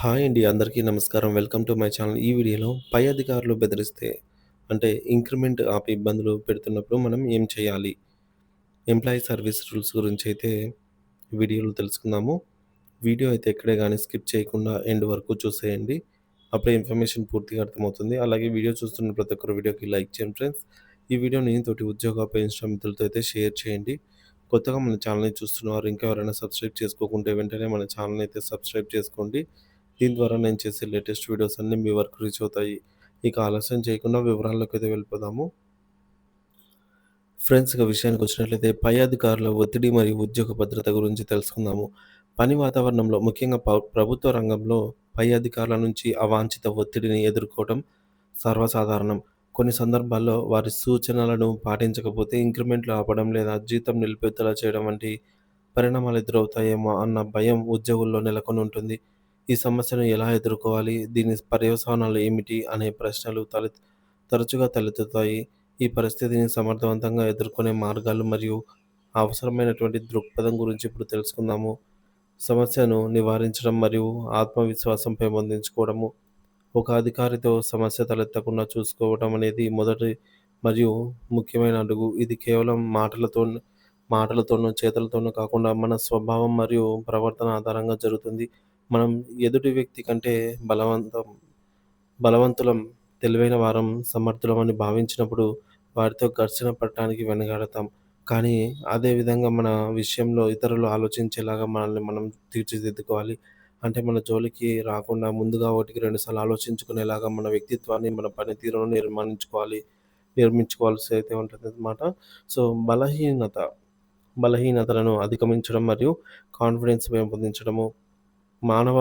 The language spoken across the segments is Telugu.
హాయ్ అండి. అందరికీ నమస్కారం. Welcome to my channel. ఈ వీడియోలో పై అధికారులు బెదిరిస్తే అంటే ఇంక్రిమెంట్ ఆపి ఇబ్బందులు పెడుతున్నప్పుడు మనం ఏం చేయాలి? ఎంప్లాయీ సర్వీస్ రూల్స్ గురించి అయితే వీడియోలో తెలుసుకుందాము. వీడియో అయితే ఎక్కడే కానీ స్కిప్ చేయకుండా ఎండ్ వరకు చూసేయండి. అప్పుడే ఇన్ఫర్మేషన్ పూర్తిగా అర్థమవుతుంది. అలాగే వీడియో చూస్తున్న ప్రతి ఒక్కరు వీడియోకి లైక్ చేయండి ఫ్రెండ్స్. ఈ వీడియోని తోటి ఉద్యోగ, అపేక్ష మిత్రులతో అయితే షేర్ చేయండి. కొత్తగా మన ఛానల్‌ని చూస్తున్నవారు ఇంకా ఎవరైనా సబ్స్క్రైబ్ చేసుకోకుంటే వెంటనే మన ఛానల్‌ని అయితే సబ్స్క్రైబ్ చేసుకోండి. దీని ద్వారా నేను చేసే లేటెస్ట్ వీడియోస్ అన్నీ మీ వరకు రీచ్ అవుతాయి. ఇక ఆలస్యం చేయకుండా వివరాల్లోకైతే వెళ్ళిపోదాము. ఫ్రెండ్స్ ఇక విషయానికి వచ్చినట్లయితే పై అధికారుల ఒత్తిడి మరియు ఉద్యోగ భద్రత గురించి తెలుసుకుందాము. పని వాతావరణంలో ముఖ్యంగా ప ప్రభుత్వ రంగంలో పై అధికారుల నుంచి అవాంఛిత ఒత్తిడిని ఎదుర్కోవడం సర్వసాధారణం. కొన్ని సందర్భాల్లో వారి సూచనలను పాటించకపోతే ఇంక్రిమెంట్లు ఆపడం లేదా జీతం నిలుపుదల చేయడం వంటి పరిణామాలు ఎదురవుతాయేమో అన్న భయం ఉద్యోగుల్లో నెలకొని ఉంటుంది. ఈ సమస్యను ఎలా ఎదుర్కోవాలి? దీని పర్యవసానాలు ఏమిటి? అనే ప్రశ్నలు తలె తరచుగా తలెత్తుతాయి. ఈ పరిస్థితిని సమర్థవంతంగా ఎదుర్కొనే మార్గాలు మరియు అవసరమైనటువంటి దృక్పథం గురించి ఇప్పుడు తెలుసుకుందాము. సమస్యను నివారించడం మరియు ఆత్మవిశ్వాసం పెంపొందించుకోవడము. ఒక అధికారితో సమస్య తలెత్తకుండా చూసుకోవడం అనేది మొదటి మరియు ముఖ్యమైన అడుగు. ఇది కేవలం మాటలతో మాటలతోనూ చేతులతోనూ కాకుండా మన స్వభావం మరియు ప్రవర్తన ఆధారంగా జరుగుతుంది. మనం ఎదుటి వ్యక్తి కంటే బలవంతం బలవంతులం, తెలివైన వారం, సమర్థులం అని భావించినప్పుడు వారితో ఘర్షణ పడటానికి వెనగాడతాం కానీ అదే విధంగా మన విషయంలో ఇతరులు ఆలోచించేలాగా మనల్ని మనం తీర్చిదిద్దుకోవాలి. అంటే మన జోలికి రాకుండా ముందుగా ఒకటికి రెండు సార్లు ఆలోచించుకునేలాగా మన వ్యక్తిత్వాన్ని, మన పనితీరును నిర్మాణించుకోవాలి. నిర్మించుకోవాల్సి అయితే ఉంటుంది అనమాట సో బలహీనత బలహీనతలను అధిగమించడం మరియు కాన్ఫిడెన్స్ పెంపొందించడము. మానవ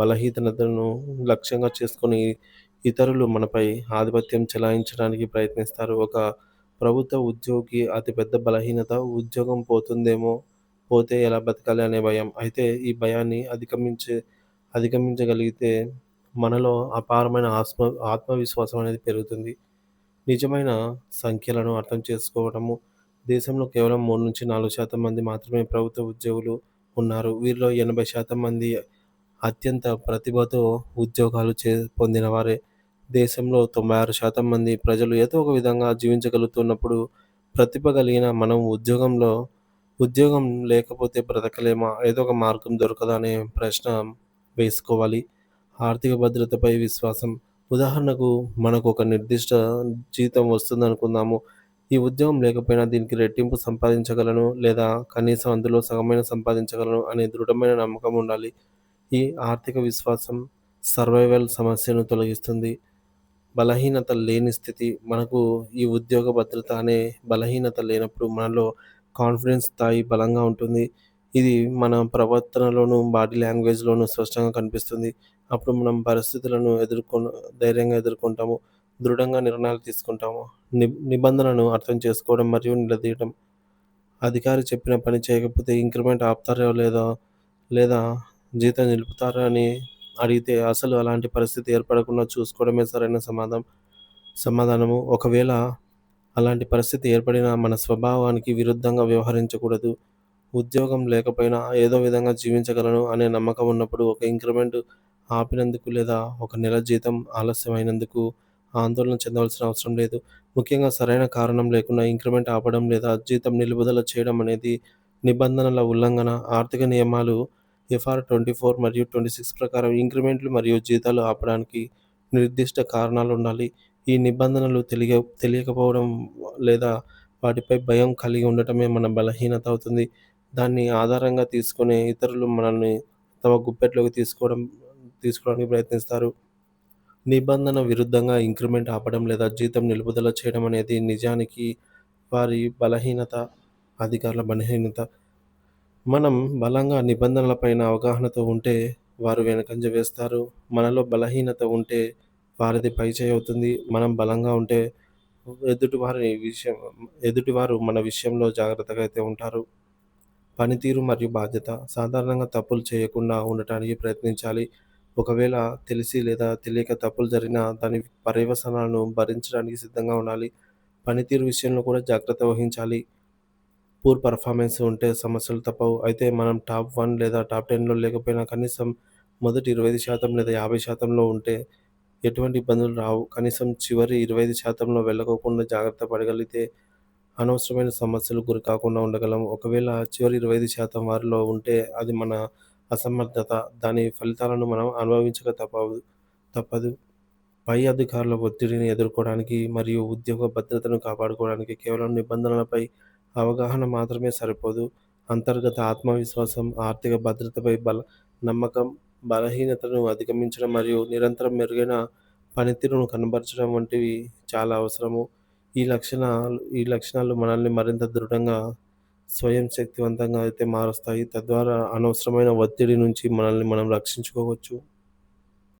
బలహీనతను లక్ష్యంగా చేసుకొని ఇతరులు మనపై ఆధిపత్యం చెలాయించడానికి ప్రయత్నిస్తారు. ఒక ప్రభుత్వ ఉద్యోగి అతిపెద్ద బలహీనత ఉద్యోగం పోతుందేమో, పోతే ఎలా బతకాలి అనే భయం. అయితే ఈ భయాన్ని అధిగమించే అధిగమించగలిగితే మనలో అపారమైన ఆత్మ ఆత్మవిశ్వాసం అనేది పెరుగుతుంది. నిజమైన సంఖ్యలను అర్థం చేసుకోవడము. దేశంలో కేవలం 3-4 శాతం మంది మాత్రమే ప్రభుత్వ ఉద్యోగులు ఉన్నారు. వీరిలో 80 శాతం మంది అత్యంత ప్రతిభతో ఉద్యోగాలు చే పొందినవారే. దేశంలో 96 శాతం మంది ప్రజలు ఏదో ఒక విధంగా జీవించగలుగుతున్నప్పుడు ప్రతిభ కలిగిన మనం ఉద్యోగంలో ఉద్యోగం లేకపోతే బ్రతకలేమా? ఏదో ఒక మార్గం దొరకదా? అనే ప్రశ్న వేసుకోవాలి. ఆర్థిక భద్రతపై విశ్వాసం. ఉదాహరణకు మనకు ఒక నిర్దిష్ట జీతం వస్తుందనుకుందాము. ఈ ఉద్యోగం లేకపోయినా దీనికి రెట్టింపు సంపాదించగలను లేదా కనీసం అందులో సగమైన సంపాదించగలను అనే దృఢమైన నమ్మకం ఉండాలి. ఈ ఆర్థిక విశ్వాసం సర్వైవల్ సమస్యను తొలగిస్తుంది. బలహీనత లేని స్థితి. మనకు ఈ ఉద్యోగ భద్రత అనే బలహీనత లేనప్పుడు మనలో కాన్ఫిడెన్స్ స్థాయి బలంగా ఉంటుంది. ఇది మన ప్రవర్తనలోను, బాడీ లాంగ్వేజ్‌లోను స్పష్టంగా కనిపిస్తుంది. అప్పుడు మనం పరిస్థితులను ఎదుర్కొ ధైర్యంగా ఎదుర్కొంటాము. దృఢంగా నిర్ణయాలు తీసుకుంటాము. ని నిబంధనను అర్థం చేసుకోవడం మరియు నిలదీయడం. అధికారి చెప్పిన పని చేయకపోతే ఇంక్రిమెంట్ ఆపుతారో లేదా లేదా జీతం నిలుపుతారా అని అడిగితే అసలు అలాంటి పరిస్థితి ఏర్పడకుండా చూసుకోవడమే సరైన సమాధానం సమాధానము. ఒకవేళ అలాంటి పరిస్థితి ఏర్పడినా మన స్వభావానికి విరుద్ధంగా వ్యవహరించకూడదు. ఉద్యోగం లేకపోయినా ఏదో విధంగా జీవించగలను అనే నమ్మకం ఉన్నప్పుడు ఒక ఇంక్రిమెంట్ ఆపినందుకు లేదా ఒక నెల జీతం ఆలస్యమైనందుకు ఆందోళన చెందవలసిన అవసరం లేదు. ముఖ్యంగా సరైన కారణం లేకుండా ఇంక్రిమెంట్ ఆపడం లేదా జీతం నిలుపుదల చేయడం అనేది నిబంధనల ఉల్లంఘన. ఆర్థిక నియమాలు ఎఫ్ఆర్ 24 మరియు 26 ప్రకారం ఇంక్రిమెంట్లు మరియు జీతాలు ఆపడానికి నిర్దిష్ట కారణాలు ఉండాలి ఈ నిబంధనలు తెలియ తెలియకపోవడం లేదా వాటిపై భయం కలిగి ఉండటమే మన బలహీనత అవుతుంది. దాన్ని ఆధారంగా తీసుకునే ఇతరులు మనల్ని తమ గుప్పెట్లోకి తీసుకోవడం తీసుకోవడానికి ప్రయత్నిస్తారు. నిబంధన విరుద్ధంగా ఇంక్రిమెంట్ ఆపడం లేదా జీతం నిలుపుదల చేయడం అనేది నిజానికి వారి బలహీనత, అధికారుల బలహీనత. మనం బలంగా నిబంధనలపైన అవగాహనతో ఉంటే వారు వెనకంజ వేస్తారు. మనలో బలహీనత ఉంటే వారిది పైచేయి అవుతుంది. మనం బలంగా ఉంటే ఎదుటివారి విషయం ఎదుటివారు మన విషయంలో జాగ్రత్తగా అయితే ఉంటారు. పనితీరు మరియు బాధ్యత. సాధారణంగా తప్పులు చేయకుండా ఉండటానికి ప్రయత్నించాలి. ఒకవేళ తెలిసి లేదా తెలియక తప్పులు జరిగినా దాని పర్యవసనాలను భరించడానికి సిద్ధంగా ఉండాలి. పనితీరు విషయంలో కూడా జాగ్రత్త వహించాలి. పూర్ పర్ఫార్మెన్స్ ఉంటే సమస్యలు తప్పవు. అయితే మనం టాప్ వన్ లేదా టాప్ 10లో లేకపోయినా కనీసం మొదటి 25% లేదా యాభై శాతంలో ఉంటే ఎటువంటి ఇబ్బందులు రావు. కనీసం చివరి ఇరవై ఐదు శాతంలో వెళ్ళకోకుండా జాగ్రత్త పడగలిగితే అనవసరమైన సమస్యలు గురి కాకుండా ఉండగలం. ఒకవేళ చివరి 25% వారిలో ఉంటే అది మన అసమర్థత. దాని ఫలితాలను మనం అనుభవించక తప్పదు తప్పదు. పై అధికారుల ఒత్తిడిని ఎదుర్కోవడానికి మరియు ఉద్యోగ భద్రతను కాపాడుకోవడానికి కేవలం నిబంధనలపై అవగాహన మాత్రమే సరిపోదు. అంతర్గత ఆత్మవిశ్వాసం, ఆర్థిక భద్రతపై బల నమ్మకం, బలహీనతను అధిగమించడం మరియు నిరంతరం మెరుగైన పనితీరును కనబరచడం వంటివి చాలా అవసరము. ఈ లక్షణాలు ఈ లక్షణాలు మనల్ని మరింత దృఢంగా, స్వయం శక్తివంతంగా అయితే మారుస్తాయి. తద్వారా అనవసరమైన ఒత్తిడి నుంచి మనల్ని మనం రక్షించుకోవచ్చు.